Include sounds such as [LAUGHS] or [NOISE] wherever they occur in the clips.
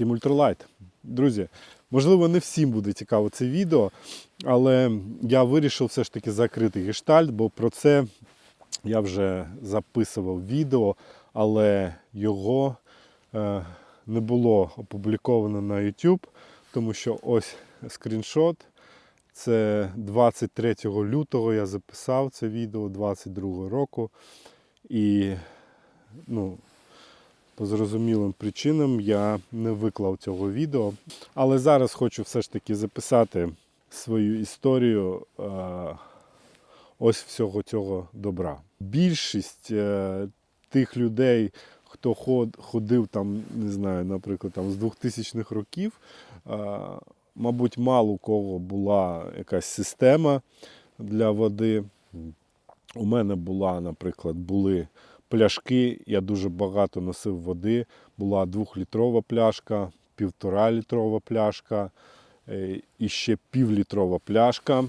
Всім ультралайт. Друзі, можливо, не всім буде цікаво це відео, але я вирішив все ж таки закрити гештальт, бо про це я вже записував відео, але його е, не було опубліковано на YouTube, тому що ось скріншот. Це 23 лютого я записав це відео 22 року. І ну, по зрозумілим причинам я не виклав цього відео. Але зараз хочу все ж таки записати свою історію е, ось всього цього добра. Більшість е, тих людей, хто ход, ходив там, не знаю, наприклад, там з 2000-х років, е, мабуть, мало у кого була якась система для води. У мене була, наприклад, були пляшки. Я дуже багато носив води. Була двохлітрова пляшка, півтора літрова пляшка е, і ще півлітрова пляшка.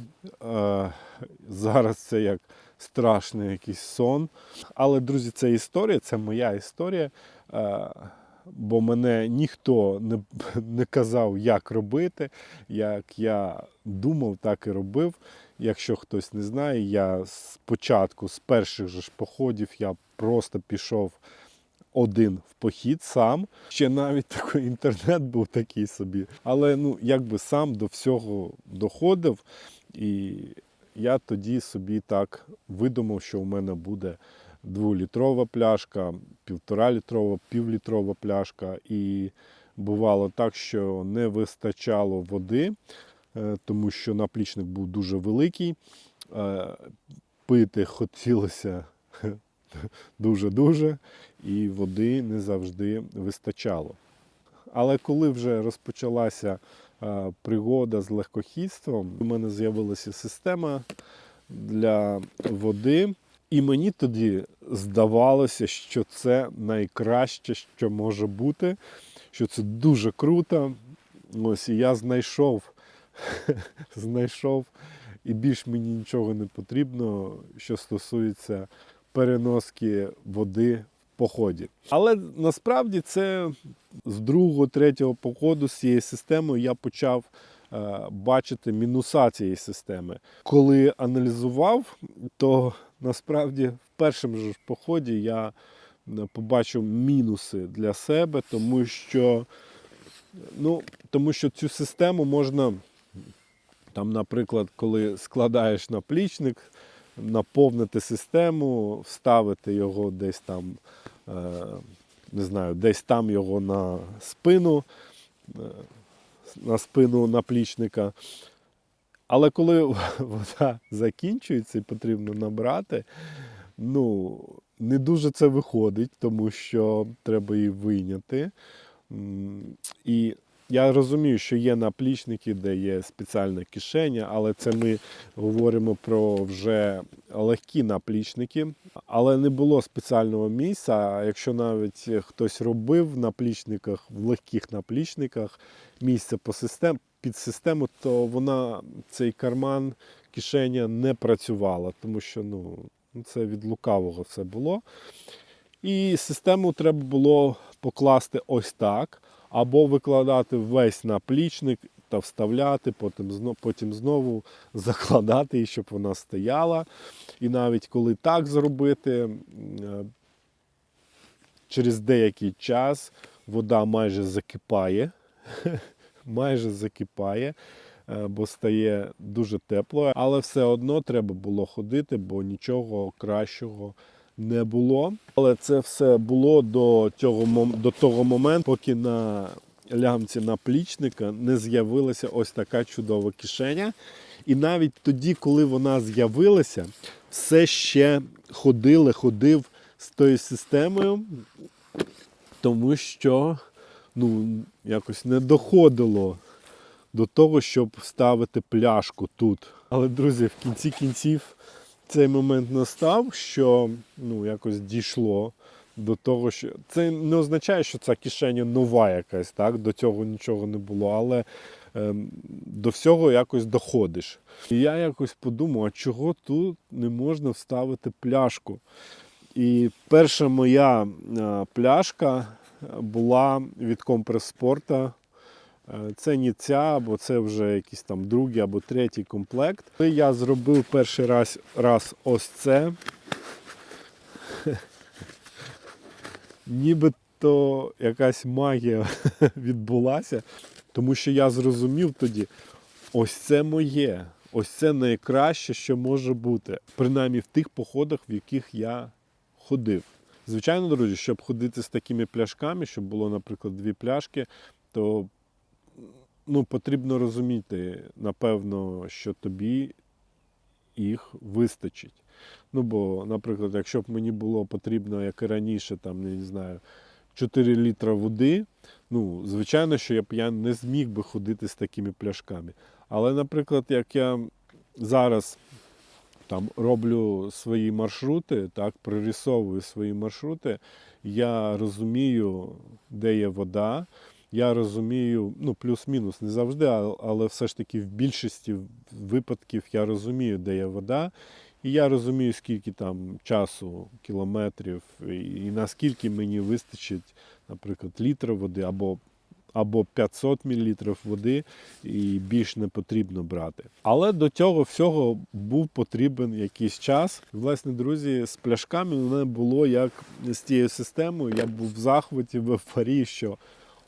Е, Зараз це як страшний якийсь сон. Але, друзі, це історія, це моя історія. Е, Бо мене ніхто не, [LAUGHS] не казав, як робити. Як я думав, так і робив. Якщо хтось не знає, я спочатку, з перших же ж походів, я просто пішов один в похід сам. Ще навіть [LAUGHS] такий інтернет був такий собі. Але ну, якби сам до всього доходив. І я тоді собі так видумав, що у мене буде дволітрова пляшка, півторалітрова, півлітрова пляшка. І бувало так, що не вистачало води, тому що наплічник був дуже великий. Е, Пити хотілося [LAUGHS] дуже-дуже, і води не завжди вистачало. Але коли вже розпочалася е, пригода з легкохідством, у мене з'явилася система для води. І мені тоді здавалося, що це найкраще, що може бути, що це дуже круто. Ось і я знайшов, [LAUGHS] знайшов, і більш мені нічого не потрібно, що стосується переноски води в поході. Але насправді це з другого, третього походу з цією системою я почав е, бачити мінуса цієї системи. Коли аналізував, то насправді в першому ж поході я е, побачив мінуси для себе, тому що, ну, тому що цю систему можна, там, наприклад, коли складаєш наплічник, наповнити систему, вставити його десь там, е, не знаю, десь там його на спину, е, на спину наплічника. Але коли [LAUGHS] вода закінчується і потрібно набрати, ну, не дуже це виходить, тому що треба її вийняти. І я розумію, що є наплічники, де є спеціальна кишеня, але це ми говоримо про вже легкі наплічники. Але не було спеціального місця. Якщо навіть хтось робив в наплічниках, в легких наплічниках місце по систем, під систему, то вона цей карман, кишеня не працювала, тому що ну, це від лукавого все було. І систему треба було покласти ось так, або викладати весь наплічник та вставляти, потім потім знову [LAUGHS] закладати її, щоб вона стояла. І навіть коли так зробити, е, через деякий час вода майже закипає, [LAUGHS] майже закипає, е, бо стає дуже тепло, але все одно треба було ходити, бо нічого кращого не було. Але це все було до цього до того моменту, поки на лямці наплічника не з'явилася ось така чудова кишеня. І навіть тоді, коли вона з'явилася, все ще ходили, ходив з тою системою, тому що ну, якось не доходило до того, щоб ставити пляшку тут. Але, друзі, в кінці кінців цей момент настав, що ну, якось дійшло до того, що це не означає, що ця кишеня нова якась, так? До цього нічого не було, але ем, до всього якось доходиш. І я якось подумав, а чого тут не можна вставити пляшку? І перша моя е, пляшка була від компрес-спорта. Е, Це не ця, або це вже якийсь там другий або третій комплект. Я зробив перший раз, раз ось це, [LAUGHS] нібито якась магія [LAUGHS] відбулася, тому що я зрозумів тоді, ось це моє, ось це найкраще, що може бути, принаймні в тих походах, в яких я ходив. Звичайно, друзі, щоб ходити з такими пляшками, щоб було, наприклад, дві пляшки, то ну, потрібно розуміти, напевно, що тобі їх вистачить. Ну, бо, наприклад, якщо б мені було потрібно, як і раніше, там, не знаю, 4 літра води, ну, звичайно, що я б я не зміг би ходити з такими пляшками. Але, наприклад, як я зараз там роблю свої маршрути, так, прорисовую свої маршрути, я розумію, де є вода. Я розумію, ну, плюс-мінус, не завжди, але все ж таки в більшості випадків я розумію, де є вода. І я розумію, скільки там часу, кілометрів, і, наскільки мені вистачить, наприклад, літра води або, або 500 мл води, і більш не потрібно брати. Але до цього всього був потрібен якийсь час. Власне, друзі, з пляшками мене було як з тією системою. Я був в захваті, в ейфорії, що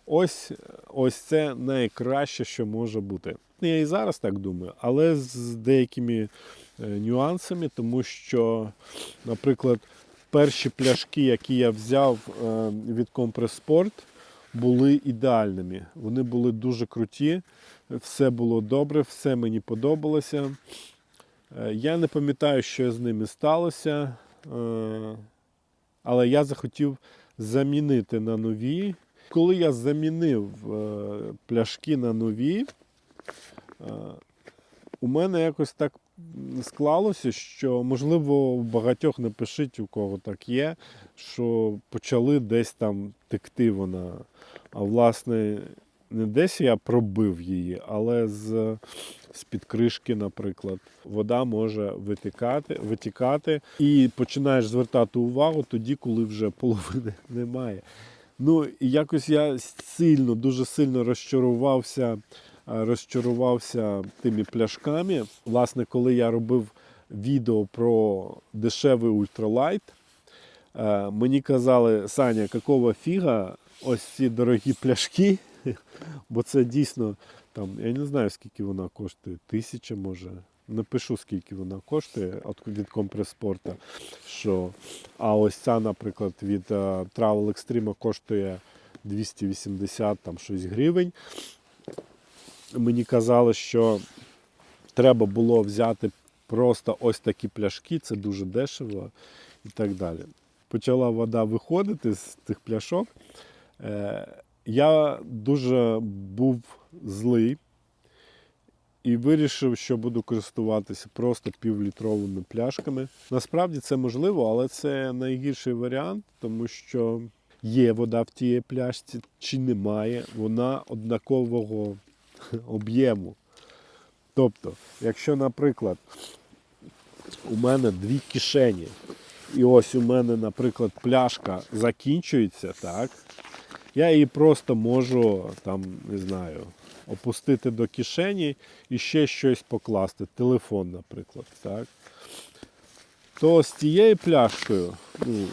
ось, ось це найкраще, що може бути. Я і зараз так думаю, але з деякими е, нюансами, тому що, наприклад, перші пляшки, які я взяв е, від Компреспорт, були ідеальними. Вони були дуже круті, все було добре, все мені подобалося. Е, Я не пам'ятаю, що з ними сталося, але я захотів замінити на нові. Коли я замінив е, пляшки на нові, е, у мене якось так склалося, що, можливо, у багатьох напишіть, у кого так є, що почали десь там текти вона. А власне, не десь я пробив її, але з, з-під кришки, наприклад, вода може витікати, витікати, і починаєш звертати увагу тоді, коли вже половини [LAUGHS] немає. Ну, і якось я сильно, дуже сильно розчарувався, е, розчарувався тими пляшками. Власне, коли я робив відео про дешевий ультралайт, е, мені казали, Саня, якого фіга ось ці дорогі пляшки, [LAUGHS] бо це дійсно там, я не знаю, скільки вона коштує, тисяча може. Напишу, скільки вона коштує від компреспорта. Що, а ось ця, наприклад, від е, Travel Extreme коштує 280 там, щось гривень. Мені казали, що треба було взяти просто ось такі пляшки, це дуже дешево і так далі. Почала вода виходити з тих пляшок. Е, Я дуже був злий і вирішив, що буду користуватися просто півлітровими пляшками. Насправді це можливо, але це найгірший варіант, тому що є вода в тієї пляшці чи немає, вона однакового [LAUGHS] об'єму. Тобто, якщо, наприклад, у мене дві кишені, і ось у мене, наприклад, пляшка закінчується, так, я її просто можу там, не знаю, опустити до кишені і ще щось покласти, телефон, наприклад. Так? То з тією пляшкою ну,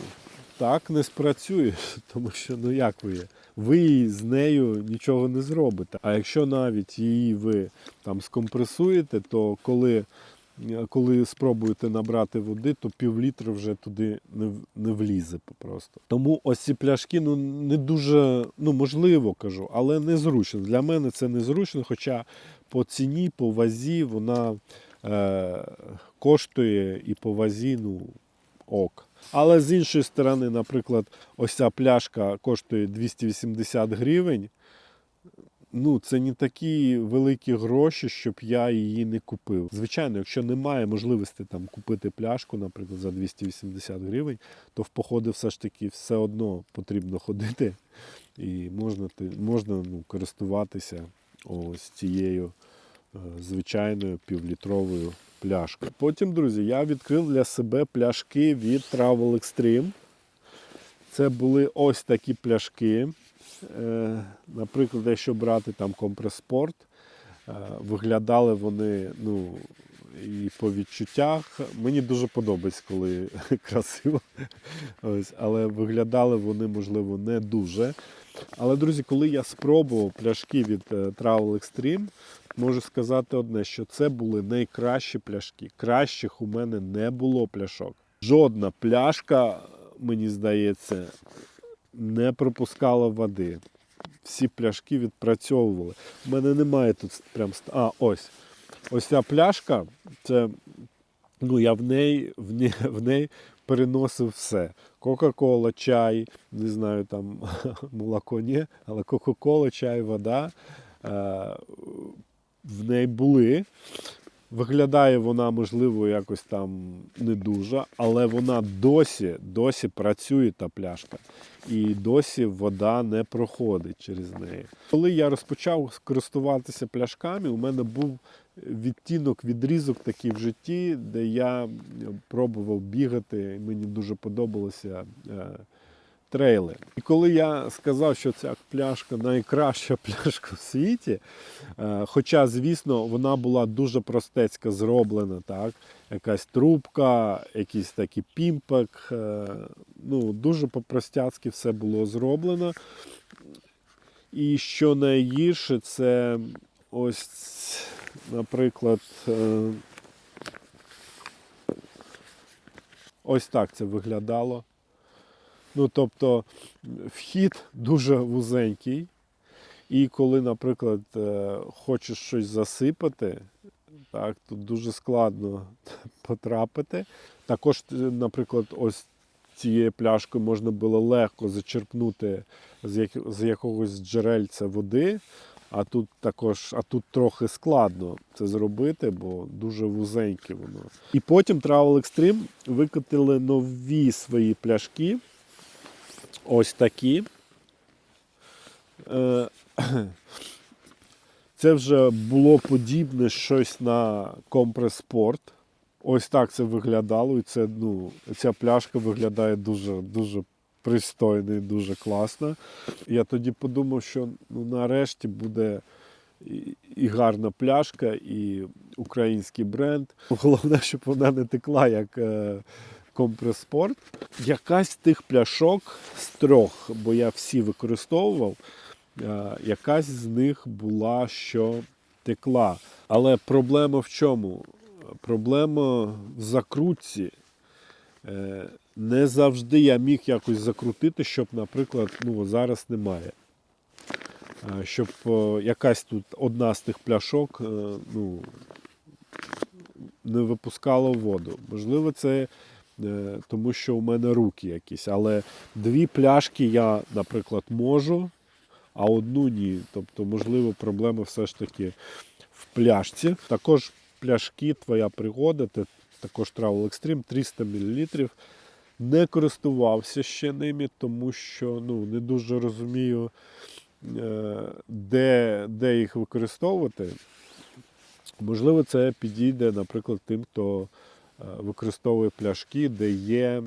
так не спрацює, [LAUGHS] тому що ну як ви є? Ви з нею нічого не зробите. А якщо навіть її ви там скомпресуєте, то коли, коли спробуєте набрати води, то півлітра вже туди не, не влізе просто. Тому ось ці пляшки ну, не дуже, ну можливо кажу, але незручно. Для мене це незручно, хоча по ціні, по вазі вона е, коштує і по вазі, ну, ок. Але з іншої сторони, наприклад, ось ця пляшка коштує 280 гривень. Ну, це не такі великі гроші, щоб я її не купив. Звичайно, якщо немає можливості там купити пляшку, наприклад, за 280 гривень, то в походи все ж таки все одно потрібно ходити і можна, можна ну, користуватися ось цією е, звичайною півлітровою пляшкою. Потім, друзі, я відкрив для себе пляшки від Travel Extreme. Це були ось такі пляшки. Е, Наприклад, якщо брати там компреспорт, е, виглядали вони ну, і по відчуттях. Мені дуже подобається, коли [LAUGHS] красиво. Ось, але виглядали вони, можливо, не дуже. Але, друзі, коли я спробував пляшки від е, Travel Extreme, можу сказати одне, що це були найкращі пляшки. Кращих у мене не було пляшок. Жодна пляшка, мені здається, не пропускала води. Всі пляшки відпрацьовували. У мене немає тут прям. А, ось. Ось ця пляшка, це ну, я в неї, в неї, [LAUGHS] в неї переносив все. Кока-кола, чай, не знаю, там [LAUGHS] молоко ні, але Кока-кола, чай, вода. Е, в неї були. Виглядає вона, можливо, якось там не дуже, але вона досі, досі працює та пляшка. І досі вода не проходить через неї. Коли я розпочав користуватися пляшками, у мене був відтінок, відрізок такий в житті, де я пробував бігати, мені дуже подобалося. Трейли. І коли я сказав, що ця пляшка найкраща [LAUGHS] пляшка в світі, е, хоча, звісно, вона була дуже простецько зроблена, так? якась трубка, якийсь такий пімпек, е, ну, дуже по-простяцьки все було зроблено. І що найгірше, це ось, наприклад, е, ось так це виглядало. Ну, тобто, вхід дуже вузенький. І коли, наприклад, е, хочеш щось засипати, так, тут дуже складно [LAUGHS] потрапити. Також, е, наприклад, ось цією пляшкою можна було легко зачерпнути з, як, з якогось джерельця води, а тут також, а тут трохи складно це зробити, бо дуже вузеньке воно. І потім Travel Extreme викотили нові свої пляшки. Ось такі. Е, Це вже було подібне щось на компреспорт. Ось так це виглядало. І це, ну, ця пляшка виглядає дуже, дуже пристойно і дуже класно. Я тоді подумав, що ну, нарешті буде і, і гарна пляшка, і український бренд. Головне, щоб вона не текла як е, компреспорт. Якась тих пляшок з трьох, бо я всі використовував, е, якась з них була, що текла. Але проблема в чому? Проблема в закрутці. Е, Не завжди я міг якось закрутити, щоб, наприклад, ну, зараз немає. Е, Щоб якась тут одна з тих пляшок ну, не випускала воду. Можливо, це тому, що у мене руки якісь. Але дві пляшки я, наприклад, можу, а одну ні. Тобто, можливо, проблема все ж таки в пляшці. Також пляшки, твоя пригода, це також Travel Extreme 300 мл. Не користувався ще ними, тому що ну, не дуже розумію, е, де, де їх використовувати. Можливо, це підійде, наприклад, тим, хто е, використовує пляшки, де є е,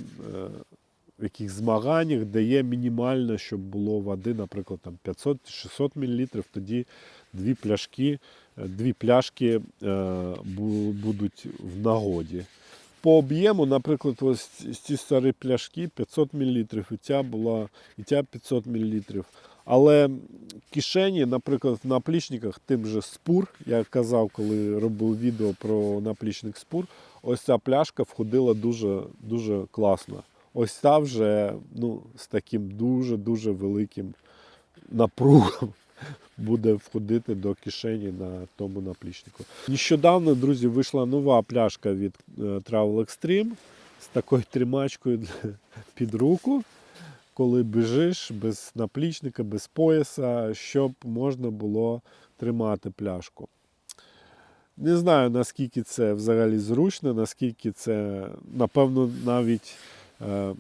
в яких змаганнях, де є мінімально, щоб було води, наприклад, там 500-600 мл, тоді дві пляшки, е, дві пляшки е, будуть в нагоді. По об'єму, наприклад, ось ці старі пляшки 500 мл, і ця була і ця 500 мл. Але кишені, наприклад, в наплічниках тим же спур, я казав, коли робив відео про наплічник спур, ось ця пляшка входила дуже, дуже класно. Ось ця вже ну, з таким дуже-дуже великим напругом [LAUGHS] буде входити до кишені на тому наплічнику. Нещодавно, друзі, вийшла нова пляшка від е, Travel Extreme з такою тримачкою під руку, коли біжиш без наплічника, без пояса, щоб можна було тримати пляшку. Не знаю, наскільки це взагалі зручно, наскільки це, напевно, навіть е,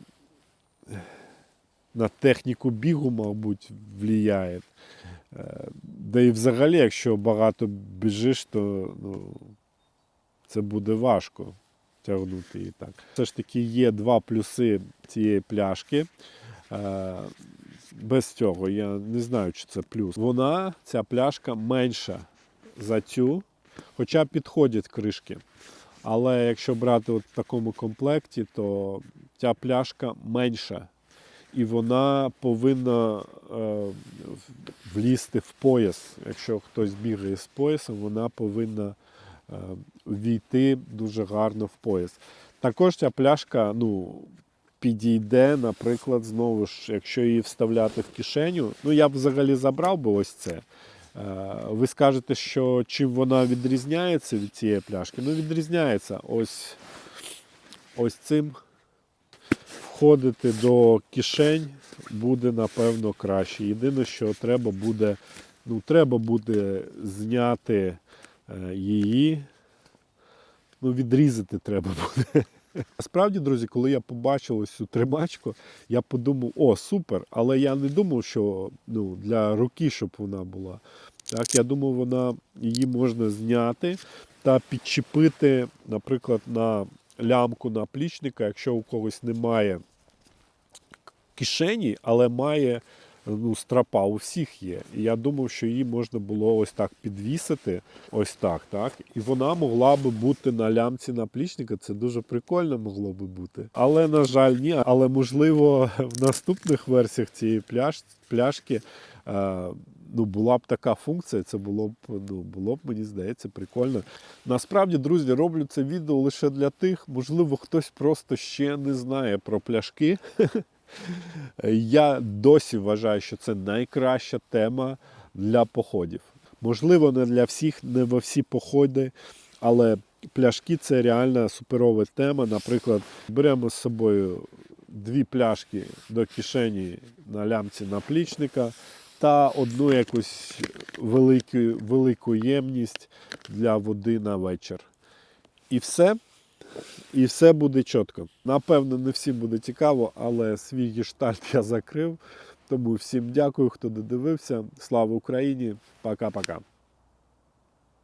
на техніку бігу, мабуть, впливає. Е, Да і взагалі, якщо багато біжиш, то ну, це буде важко тягнути її так. Все ж таки є два плюси цієї пляшки. Е, без цього я не знаю, чи це плюс. Вона, ця пляшка, менша за цю, хоча підходять кришки. Але якщо брати от в такому комплекті, то ця пляшка менша. І вона повинна е, влізти в пояс. Якщо хтось бігає з поясом, вона повинна е, війти дуже гарно в пояс. Також ця пляшка ну, підійде, наприклад, знову ж, якщо її вставляти в кишеню. Ну, я б взагалі забрав би ось це. Е, Ви скажете, що чим вона відрізняється від цієї пляшки? Ну, відрізняється ось, ось цим входити до кишень буде напевно краще. Єдине, що треба буде, ну, треба буде зняти е, її. Ну, відрізати треба буде. Насправді, друзі, коли я побачив ось цю тримачку, я подумав, о, супер! Але я не думав, що ну, для руки, щоб вона була. Так, я думав, вона її можна зняти та підчепити, наприклад, на лямку наплічника, якщо у когось немає кишені, але має ну, стропа, у всіх є. І я думав, що її можна було ось так підвісити, ось так, так. І вона могла би бути на лямці наплічника. Це дуже прикольно могло би бути. Але, на жаль, ні. Але можливо, [LAUGHS] в наступних версіях цієї пляш, пляшки. Е, Ну, була б така функція, це було б, ну, було б, мені здається, прикольно. Насправді, друзі, роблю це відео лише для тих, можливо, хтось просто ще не знає про пляшки. [LAUGHS] Я досі вважаю, що це найкраща тема для походів. Можливо, не для всіх, не во всі походи, але пляшки це реально суперова тема. Наприклад, беремо з собою дві пляшки до кишені на лямці наплічника та одну якусь велику, велику ємність для води на вечір. І все. І все буде чітко. Напевно, не всім буде цікаво, але свій гештальт я закрив. Тому всім дякую, хто додивився. Слава Україні! Пока-пока.